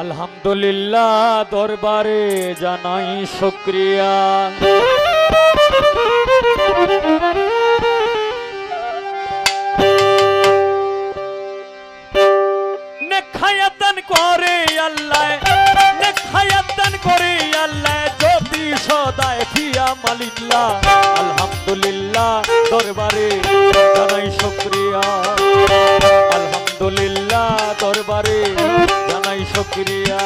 আলহামদুলিল্লাহ, দরবারে জানাই শুক্রিয়া। নেখায়াতান করে আল্লাহ, নেখায়াতান করে আল্লাহ, যদি সদায় ফিয়া মালিল্লাহ আলহামদুলিল্লাহ, দরবারে জানাই শুক্রিয়া। আলহামদুলিল্লাহ। দরবারে জানাই শুক্রিয়া।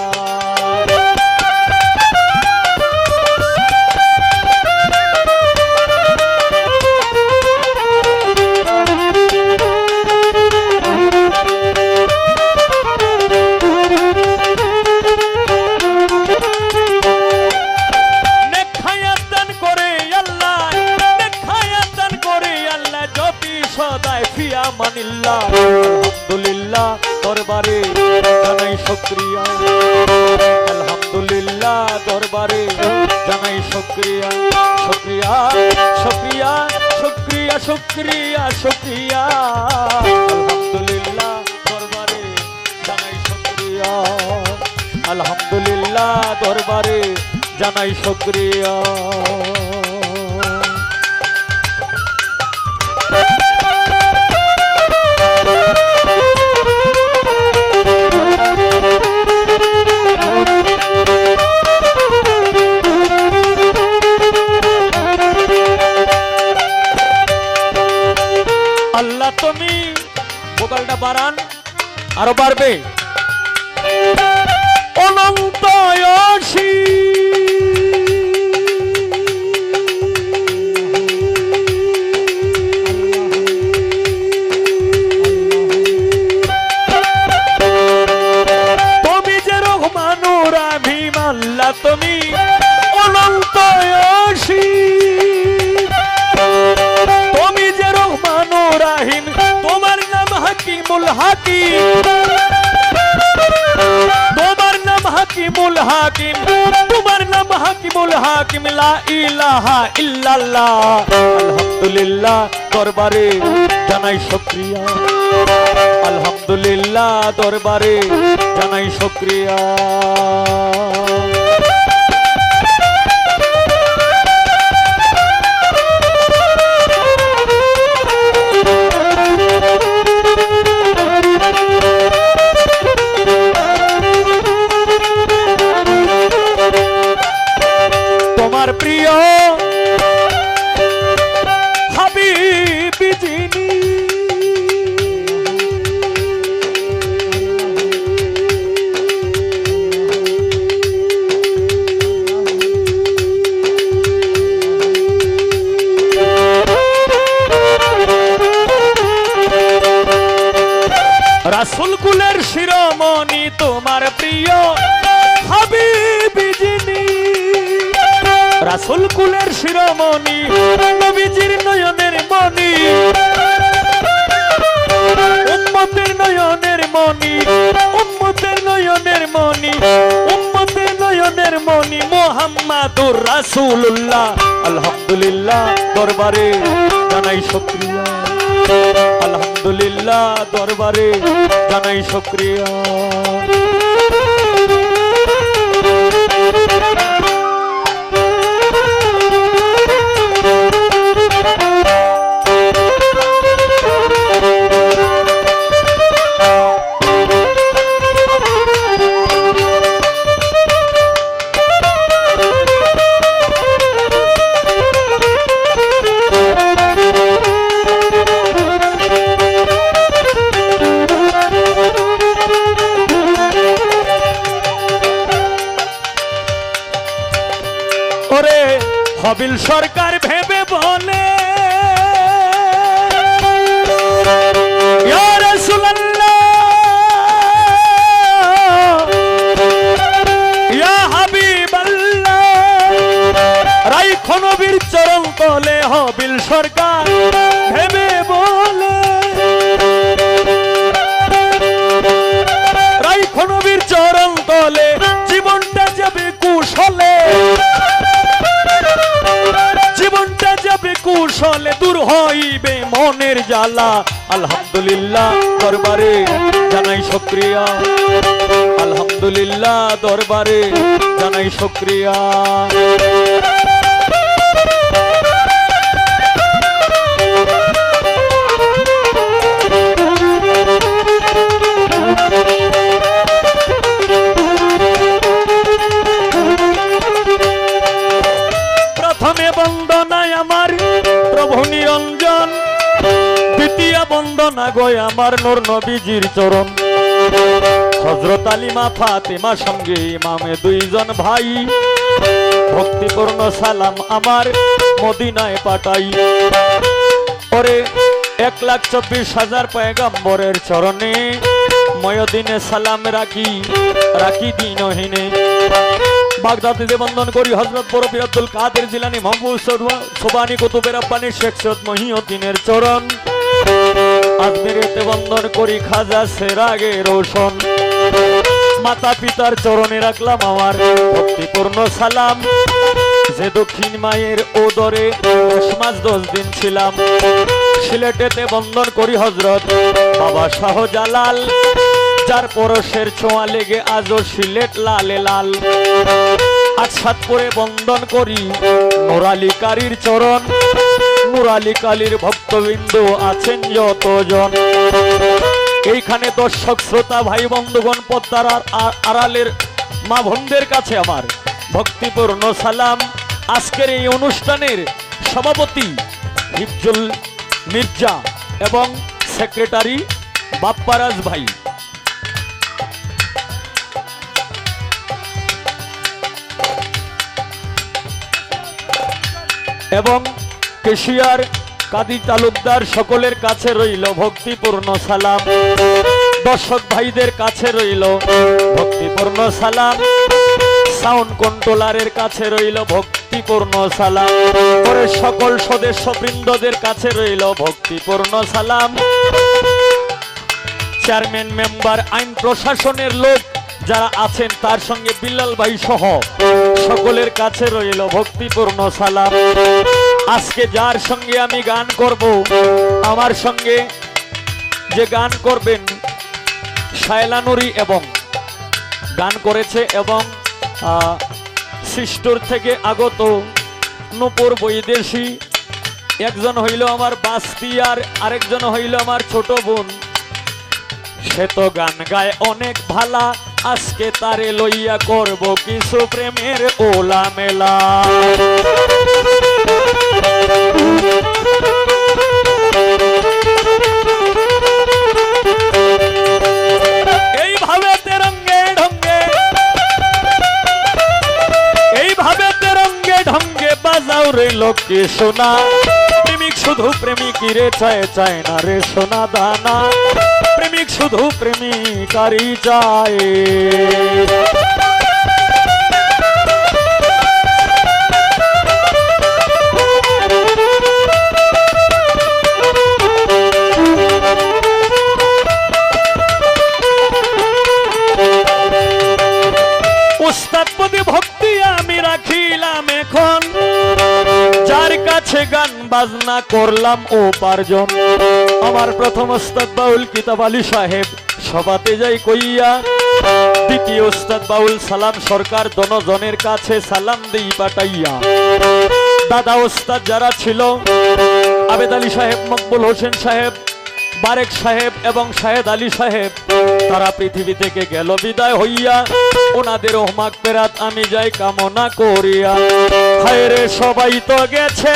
সদায় ফিয়া মানিল্লাহ আলহামদুলিল্লাহ, দরবারে জানাই শুক্রিয়া। আলহামদুলিল্লাহ, দরবারে জানাই শুক্রিয়া। শুক্রিয়া শুক্রিয়া শুক্রিয়া শুক্রিয়া শুক্রিয়া। আলহামদুলিল্লাহ, দরবারে জানাই শুক্রিয়া। আলহামদুলিল্লাহ, দরবারে জানাই শুক্রিয়া। বাড়ান আরও বাড়বে। অনন্ত অসী হাকিমুল হাকিম। তোমার নাম হাকিমুল হাকিম, তোমার নাম হাকিমুল হাকিম, লা ইলাহা ইল্লাল্লাহ। আলহামদুলিল্লাহ দরবারে জানাই শুকরিয়া। আলহামদুলিল্লাহ দরবারে জানাই শুকরিয়া। প্রিয়। হাবিবি যিনি রাসুল কুলের শিরোমণি তোমার প্রিয় হাবিবি। রাসুল কুলের শিরোমণি, নবীজির নয়নের মণি। উম্মতের নয়নের মণি, উম্মতের নয়নের মণি, উম্মতের নয়নের মণি মোহাম্মদুর রাসূলুল্লাহ। আলহামদুলিল্লাহ দরবারে জানাই শুকরিয়া। আলহামদুলিল্লাহ দরবারে জানাই শুকরিয়া। হবিল সরকার ভেবে বলে। ইয়া রাসূলুল্লাহ, ইয়া হাবিবাল্লাহ, রাইখো নবীর চরণ তলে হবিল সরকার। মনের জ্বালা। আলহামদুলিল্লাহ দরবারে জানাই সক্রিয়া আলহামদুলিল্লাহ দরবারে জানাই শুক্রিয়া। আমার নূর নবীজির চরণ। হজরত আলিমা ফাতেমা সঙ্গে ইমামে দুইজন ভাই। ভক্তিপূর্ণ সালাম আমার মদিনায় পাঠাই। পরে এক লাখ চব্বিশ হাজার পয়গাম্বরের চরণে ময়দিনে সালাম রাখি রাখি দিনহীনে। বাগদাদিতে বন্দন করি হজরত বরফি আব্দুল কাদের জিলানি মাহবুব সোবানি কুতুবের আব্বানি শেখ সৈয়দ মহিউদ্দিনের চরণ। আজমিরেতে বন্দন করি, খাজা সেরাগে রোশন। মাতা পিতার চরণে রাখলাম আমার ভক্তিপূর্ণ সালাম। যে দক্ষিণ মায়ের ওদরে দশ মাস দশ দিন ছিলাম। সিলেটেতে বন্দন করি হজরত বাবা শাহজালাল। যার পরশের ছোঁয়া লেগে আজও সিলেট লালে লাল। আজ সাত করে বন্দন করি নোরালি কারির চরণ। নুরালি কালীর ভক্তবৃন্দ আছেন যতজন। এইখানে দর্শক, শ্রোতা, ভাই, বন্ধুগণ, পদ্মার আড়ালের মা বোনদের কাছে আমার ভক্তিপূর্ণ সালাম। আজকের এই অনুষ্ঠানের সভাপতি হিফজুল মির্জা এবং সেক্রেটারি বাপ্পারাজ ভাই। এবং কেশিয়ার কাদি তালুকদার সকলের কাছে রইল ভক্তিপূর্ণ সালাম। দর্শক ভাইদের কাছে রইল ভক্তিপূর্ণ সালাম। সাউন্ড কন্ট্রোলারের কাছে রইল ভক্তিপূর্ণ সালাম। পরে সকল সদস্য বৃন্দদের কাছে রইল ভক্তিপূর্ণ সালাম। চেয়ারম্যান, মেম্বার, আইন প্রশাসনের লোক যারা আছেন তার সঙ্গে বিল্লাল ভাই সহ সকলের কাছে রইল ভক্তিপূর্ণ সালাম। আজকে যার সঙ্গে আমি গান করব, আমার সঙ্গে যে গান করবেন শায়লানুরি এবং গান করেছে এবং সৃষ্টুর থেকে আগত নূপুর বৈদেশী। একজন হইল আমার বাস্তি আর আরেকজন হইল আমার ছোট বোন। সে তো গান গায় অনেক ভালা, আজকে তারে লইয়া করব কিছু প্রেমের ওলা মেলা রে লোকে সোনা। প্রেমিক শুধু প্রেমিকিরে চায় চায় না রে সোনা দানা। প্রেমিক শুধু প্রেমিকারই চায় কাছে গান বাজনা করলাম ও পারজন। আমার প্রথম ওস্তাদ বাউল কিতাব আলী সাহেব সবাতে যাই কইয়া, দ্বিতীয় ওস্তাদ বাউল সালাম সরকার দনজনের কাছে সালাম দেই পাটাইয়া দাদা ওস্তাদ যারা ছিল, আবেদ আলী সাহেব, মকবুল হোসেন সাহেব বারেক সাহেব এবং শাহেদ আলী সাহেব, তারা পৃথিবী থেকে গেল বিদায় হইয়া, ওনাদের হোমাক পেরাত আমি যাই কামনা করিয়া। হায় রে সবাই তো গেছে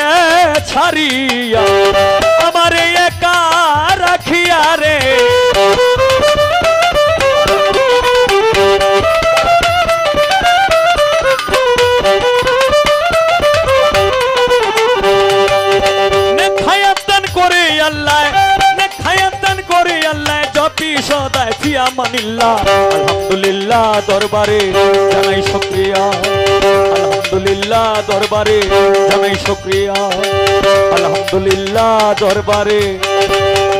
ছাড়িয়া, আমারে একা রাখিয়া রে। দরবারে জানাই শুকরিয়া। আলহামদুলিল্লাহ দরবারে জানাই শুকরিয়া। আলহামদুলিল্লাহ দরবারে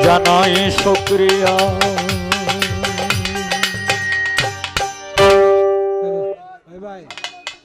জানাই শুকরিয়া।